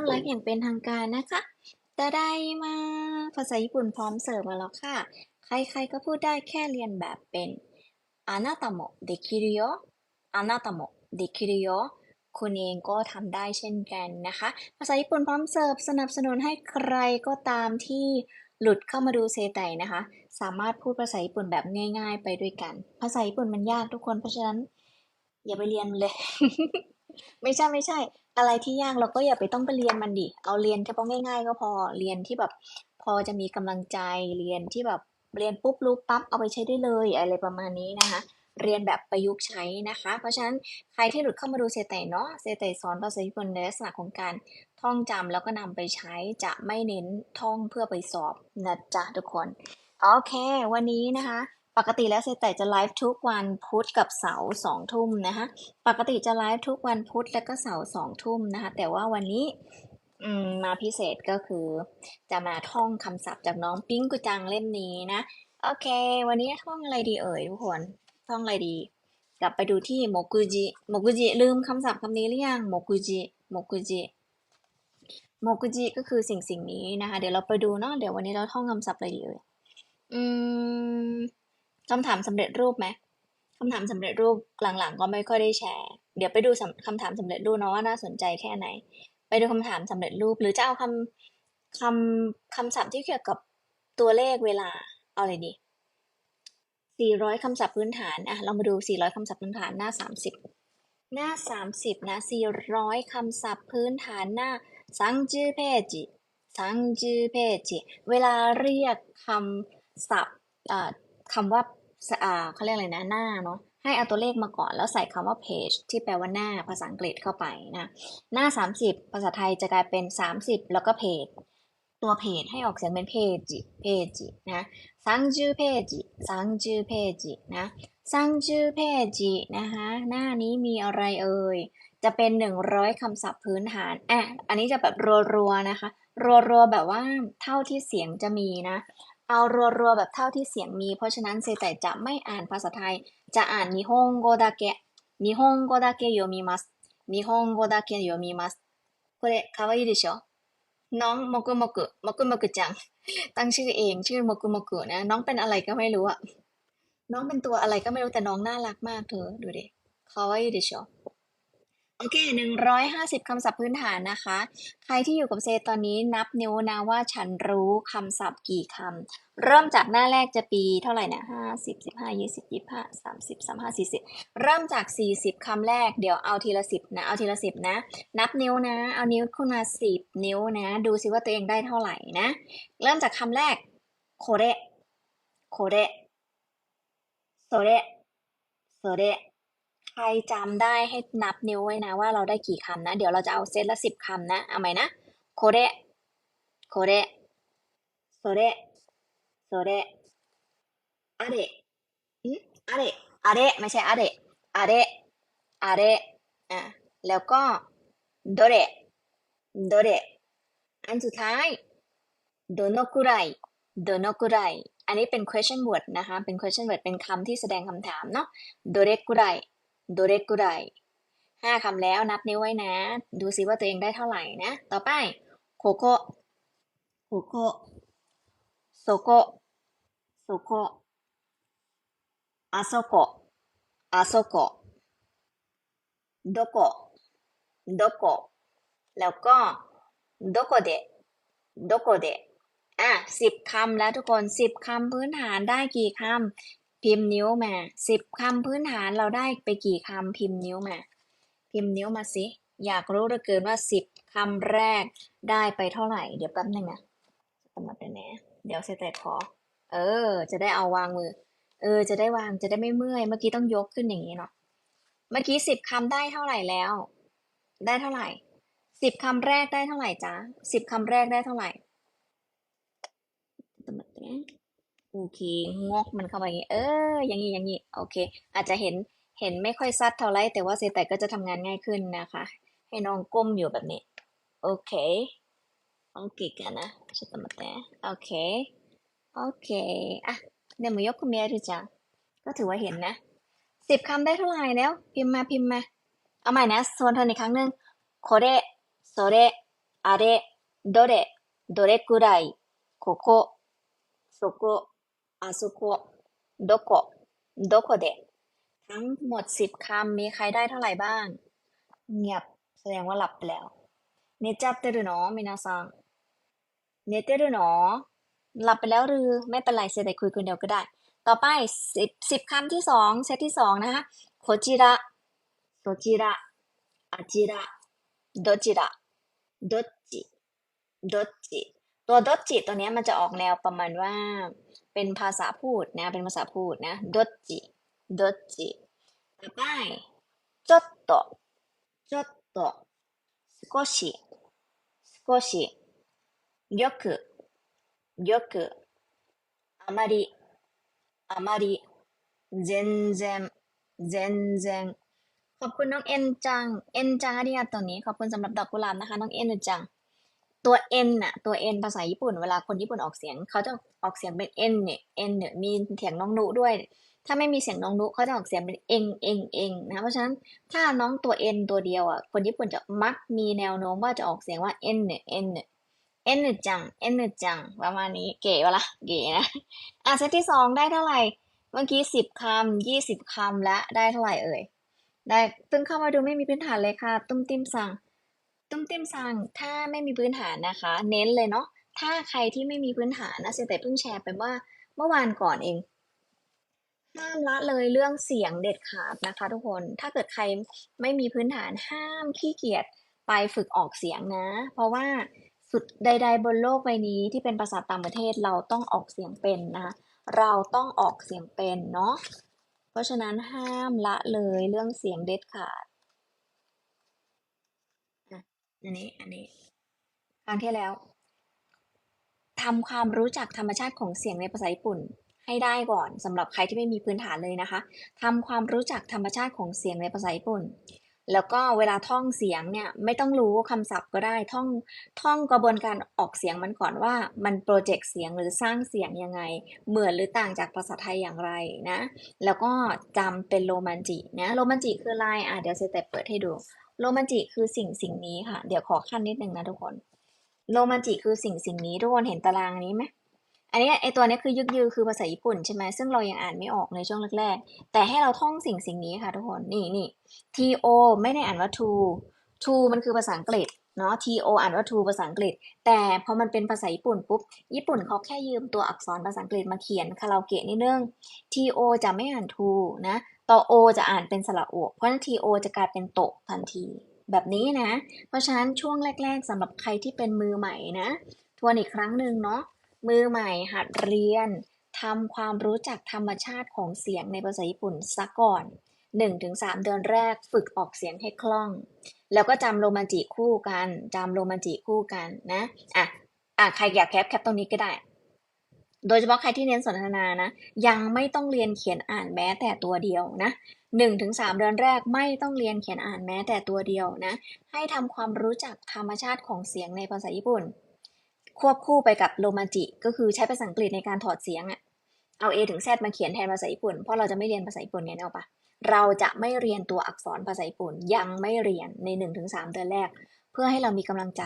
ต้อนรับอย่างเป็นทางการนะคะตาได้มาภาษาญี่ปุ่นพร้อมเสิร์ฟมาแล้วค่ะ ใครๆก็พูดได้แค่เรียนแบบเป็นあなたもできるよあなたもできるよคุณเองก็ทำได้เช่นกันนะคะ ภาษาญี่ปุ่นพร้อมเสิร์ฟสนับสนุนให้ใครก็ตามที่หลุดเข้ามาดูเซไตนะคะ สามารถพูดภาษาญี่ปุ่นแบบง่าย ๆ ไปด้วยกัน ภาษาญี่ปุ่นมันยากทุกคนเพราะฉะนั้น อย่าไปเรียนมันเลย ไม่ใช่ไม่ใช่ อะไรที่ยากเราก็อย่าไปต้องไปเรียนมันดิ เอาเรียนเฉพาะง่าย ๆ ก็พอเรียนที่แบบพอจะมีกำลังใจเรียนที่แบบเรียนปุ๊บรู้ปั๊บเอาไปใช้ได้เลยอะไรประมาณนี้นะคะ เรียนแบบประยุกต์ใช้นะคะ เพราะฉะนั้นใครที่หลุดเข้ามาดูเซไตเนาะเซไตสอนภาษาญี่ปุ่นในลักษณะของการท่องจำแล้วก็นำไปใช้จะไม่เน้นท่องเพื่อไปสอบนะจ๊ะทุกคนโอเค วันนี้นะคะ ปกติแล้วเซไตจะไลฟ์ทุกวันพุธกับเสาร์สองทุ่มนะคะปกติจะไลฟ์ทุกวันพุธและก็เสาร์สองทุ่มนะคะแต่ว่าวันนี้มมาพิเศษก็คือจะมาท่องคำศัพท์จากน้องปิ้งกุจังเล่มนี้นะโอเค วันนี้ท่องอะไรดีเอ่ยทุกคนท่องอะไรดี กลับไปดูที่โมกุจิโมกุจิลืมคำศัพท์คำนี้หรือยังโมกุจิโมกุจิโมกุจิก็คือสิ่งสิ่งนี้นะคะ เดี๋ยวเราไปดูเนาะเดี๋ยววันนี้เราท่องคำศัพท์อะไรดีเอ่ยอืม คำถามสำเร็จรูปไหมคำถามสำเร็จรูปหลังๆ ก็ไม่ค่อยได้แชร์ เดี๋ยวไปดูคำถามสำเร็จรูปเนาะว่าน่าสนใจแค่ไหน ไปดูคำถามสำเร็จรูป หรือจะเอาคำคำคำศัพท์ที่เกี่ยวกับตัวเลขเวลาเอาอะไรดี400คำศัพท์พื้นฐานอะเรามาดู 400คำศัพท์พื้นฐานหน้า 30 หน้า 30นะ400คำศัพท์พื้นฐานหน้า30เพจ30เพจเวลาเรียกคำศัพท์อ่าคำว่า เขาเรียกอะไรนะหน้าเนาะให้เอาตัวเลขมาก่อนแล้วใส่คำว่า page ที่แปลว่าหน้าภาษาอังกฤษเข้าไปนะหน้า 30 ภาษาไทยจะกลายเป็น 30 แล้วก็ page ตัวเพจให้ออกเสียงเป็นเพจเพจนะ30เพจ30เพจนะ30เพจนะคะหน้านี้มีอะไรเอ่ย จะเป็น 100คำศัพท์พื้นฐานอะอันนี้จะแบบรัวๆนะคะ รัวๆแบบว่าเท่าที่เสียงจะมีนะ เอารัวๆแบบเท่าที่เสียงมี เพราะฉะนั้นเซไตจะไม่อ่านภาษาไทย จะอ่านนิฮงโกดาเกะนิฮงโกดาเกะโยมิมัสนิฮงโกดาเกะโยมิมัสこれかわいいでしょน้องโมกุโมกุโมกุโมกุจัง ตั้งชื่อเองชื่อโมกุโมกุนะ น้องเป็นอะไรก็ไม่รู้อะน้องเป็นตัวอะไรก็ไม่รู้แต่น้องน่ารักมากเธอดูดิคาวาอิดิช โอเคหนึ่งร้อยห้าสิบคำศัพท์พื้นฐานนะคะ ใครที่อยู่กับเซตอนนี้นับนิ้วนะว่าฉันรู้คำศัพท์กี่คำ เริ่มจากหน้าแรกจะปีเท่าไหร่นะห้าสิบสิบห้ายี่สิบยี่ห้าสามสิบสามห้าสี่สิบเริ่มจากสี่สิบคำแรก เดี๋ยวเอาทีละสิบนะ เอาทีละสิบนะ นับนิ้วนะ เอานิ้วขึ้นมาสิบนิ้วนะ ดูสิว่าตัวเองได้เท่าไหร่นะ เริ่มจากคำแรก โคเรโคเรโซเรโซเรใค รจำได้ให้นับนิ้วไว้นะว่าเราได้กี่คำนะ เดี๋ยวเราจะเอาเซตละสิบคำนะ เอาใหมนะโคเรโคเรโซเรโซเรอะเรอืมอะเรอะเรไม่ใช่อะเรอะเรอะเรอะแล้วก็โดเรโดเรอันสุดท้ายโดโนกุไรโดโนกุไรอันนี้เป็น question word นะคะ เป็น question word เป็นคำที่แสดงคำถามเนาะโดเรกุไร โดเรกุไรห้าคำแล้วนับนิ้วไว้นะ ดูซิว่าตัวเองได้เท่าไหร่นะ ต่อไปโคโคโคโคโซโกโซโกอาโซโกอาโซโกโดโกโดโกแล้วก็โดโกเดโดโกเดอะสิบคำแล้วทุกคนสิบคำพื้นฐานได้กี่คำ พิมพ์นิ้วมาสิบคำพื้นฐานเราได้ไปกี่คำพิมพ์นิ้วมา พิมพ์นิ้วมาสิ อยากรู้เหลือเกินว่าสิบคำแรกได้ไปเท่าไหร่ เดี๋ยวแป๊บนึงนะสำหรับเดี๋ยวนะเดี๋ยวเซตแต่ขอ เออ จะได้เอาวางมือ เออ จะได้วางจะได้ไม่เมื่อย เมื่อกี้ต้องยกขึ้นอย่างนี้เนาะ เมื่อกี้สิบคำได้เท่าไหร่แล้ว ได้เท่าไหร่สิบคำแรกได้เท่าไหร่จ๊ะสิบคำแรกได้เท่าไหร่ โอเค งอกมันเข้าไปอย่างนี้ เออ อย่างนี้ อย่างนี้ โอเค อาจจะเห็น เห็นไม่ค่อยซัดเท่าไร แต่ว่าเซแต่ก็จะทำงานง่ายขึ้นนะคะ ให้น้องก้มอยู่แบบนี้ โอเคโอเคกันนะちょっと待ってโอเค โอเค อ่ะでもよく見えるじゃんก็ถือว่าเห็นนะ สิบคำได้เท่าไหร่แล้ว พิมพ์มา พิมพ์มา เอาใหม่นะทวนทวนอีกครั้งหนึ่งโคเรโซเร あれ、どれ、どれくらい、ここ、そこ、 あそこ、どこ、どこで ทั้งหมดสิบคำมีใครได้เท่าไหร่บ้าง เงียบแสดงว่าหลับไปแล้ว เนจับเตรุเนาะมินาซังเนเตรุเนาะหลับไปแล้วหรือไม่เป็นไรเซแต่คุยคนเดียวก็ได้ ต่อไปสิบสิบคำที่สองเซตที่สองนะคะโคจิระโซจิระอาจิระโดจิระโดจิโดจิตัวโดจิตัวเนี้ยมันจะออกแนวประมาณว่า เป็นภาษาพูดนะ เป็นภาษาพูดนะโดจิโดจิต่อไปちょっとちょっと少し少しよくよくあまりあまり全然全然ขอบคุณน้องเอ็นจัง เอ็นจังอาริยาตัวนี้ ขอบคุณสำหรับดอกกุหลาบนะคะ น้องเอ็นจัง ตัวเอ็นน่ะตัวเอ็นภาษาญี่ปุ่นเวลาคนญี่ปุ่นออกเสียงเขาจะออกเสียงเป็นเอ็นเนี่ยเอ็นเนี่ยมีเสียงน้องนุด้วย ถ้าไม่มีเสียงน้องนุเขาจะออกเสียงเป็นเองเองเองนะเพราะฉะนั้นถ้าน้องตัวเอ็นตัวเดียวอะคนญี่ปุ่นจะมักมีแนวโน้มว่าจะออกเสียงว่าเอ็นเนี่ยเอ็นเนี่ยเอ็นจังเอ็นจังประมาณนี้เก๋ปะล่ะเก๋นะอะเซตที่สองได้เท่าไหร่เมื่อกี้สิบคำยี่สิบคำและได้เท่าไหร่เอ่ยได้เพิ่งเข้ามาดูไม่มีพื้นฐานเลยค่ะ ตุ้มติ้มสั่ง ตุ้มติ้มสั่งถ้าไม่มีพื้นฐานนะคะ เน้นเลยเนาะถ้าใครที่ไม่มีพื้นฐานนะเซแต่เพิ่งแชร์ไปว่าเมื่อวานก่อนเองห้ามละเลยเรื่องเสียงเด็ดขาดนะคะ ทุกคนถ้าเกิดใครไม่มีพื้นฐานห้ามขี้เกียจไปฝึกออกเสียงนะ เพราะว่าสุดใด ๆ บนโลกใบนี้ที่เป็นภาษาต่างประเทศเราต้องออกเสียงเป็นนะ เราต้องออกเสียงเป็นเนาะเพราะฉะนั้นห้ามละเลยเรื่องเสียงเด็ดขาด อันนี้อันนี้ครั้งที่แล้วทำความรู้จักธรรมชาติของเสียงในภาษาญี่ปุ่นให้ได้ก่อนสำหรับใครที่ไม่มีพื้นฐานเลยนะคะทำความรู้จักธรรมชาติของเสียงในภาษาญี่ปุ่น แล้วก็เวลาท่องเสียงเนี่ยไม่ต้องรู้คำศัพท์ก็ได้ท่องท่องกระบวนการออกเสียงมันก่อนว่ามันโปรเจกต์เสียงหรือสร้างเสียงยังไง เหมือนหรือต่างจากภาษาไทยอย่างไรนะ แล้วก็จำเป็นโรมันจินะโรมันจิคืออะไรอะเดี๋ยวเซเตปเปิดให้ดู โรแมนจิคือสิ่งสิ่งนี้ค่ะ เดี๋ยวขอขั้นนิดนึงนะทุกคน โรแมนจิคือสิ่งสิ่งนี้ทุกคนเห็นตารางนี้ไหมอันนี้ไอตัวนี้คือยึกยือคือภาษาญี่ปุ่นใช่ไหมซึ่งเรายังอ่านไม่ออกในช่วงแรกๆ แต่ให้เราท่องสิ่งสิ่งนี้ค่ะทุกคน นี่นี่ to ไม่ได้อ่านว่า to to มันคือภาษาอังกฤษเนาะ to อ่านว่า to ภาษาอังกฤษ แต่พอมันเป็นภาษาญี่ปุ่นปุ๊บ ญี่ปุ่นเขาแค่ยืมตัวอักษรภาษาอังกฤษมาเขียนคาราโอเกะนิดนึง to จะไม่อ่าน to นะ ต่อ o จะอ่านเป็นสระอุเพราะฉะนั้น to จะกลายเป็นโตทันที แบบนี้นะ เพราะฉะนั้นช่วงแรก ๆสำหรับใครที่เป็นมือใหม่นะ ทวนอีกครั้งหนึ่งเนาะ มือใหม่หัดเรียนทำความรู้จักธรรมชาติของเสียงในภาษาญี่ปุ่นซะก่อน 1-3 เดือนแรกฝึกออกเสียงให้คล่อง แล้วก็จำโรมันจิคู่กันจำโรมันจิคู่กันนะ อะ อะ ใครอยากแคปแคปตรงนี้ก็ได้ โดยเฉพาะใครที่เน้นสนทนานะ ยังไม่ต้องเรียนเขียนอ่านแม้แต่ตัวเดียวนะหนึ่งถึงสามเดือนแรกไม่ต้องเรียนเขียนอ่านแม้แต่ตัวเดียวนะ ให้ทำความรู้จักธรรมชาติของเสียงในภาษาญี่ปุ่น ควบคู่ไปกับโรมันจิ ก็คือใช้ภาษาอังกฤษในการถอดเสียงอะเอา A ถึง Z มาเขียนแทนภาษาญี่ปุ่น เพราะเราจะไม่เรียนภาษาญี่ปุ่นเนี่ยเอาปะเราจะไม่เรียนตัวอักษรภาษาญี่ปุ่น ยังไม่เรียนใน 1-3 เดือนแรก เพื่อให้เรามีกำลังใจ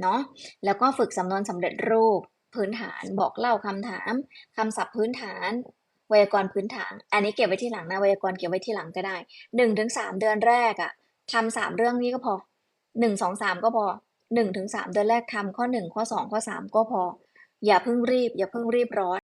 เนาะแล้วก็ฝึกสำนวนสำเร็จรูป พื้นฐาน บอกเล่าคำถามคำศัพท์พื้นฐาน ไวยากรณ์พื้นฐาน อันนี้เก็บไว้ที่หลังนะไวยากรณ์เก็บไว้ที่หลังก็ได้หนึ่งถึงสามเดือนแรกอะทำสามเรื่องนี้ก็พอหนึ่งสองสามก็พอหนึ่งถึงสามเดือนแรกทำข้อหนึ่งข้อสองข้อสามก็พอ อย่าเพิ่งรีบ อย่าเพิ่งรีบร้อน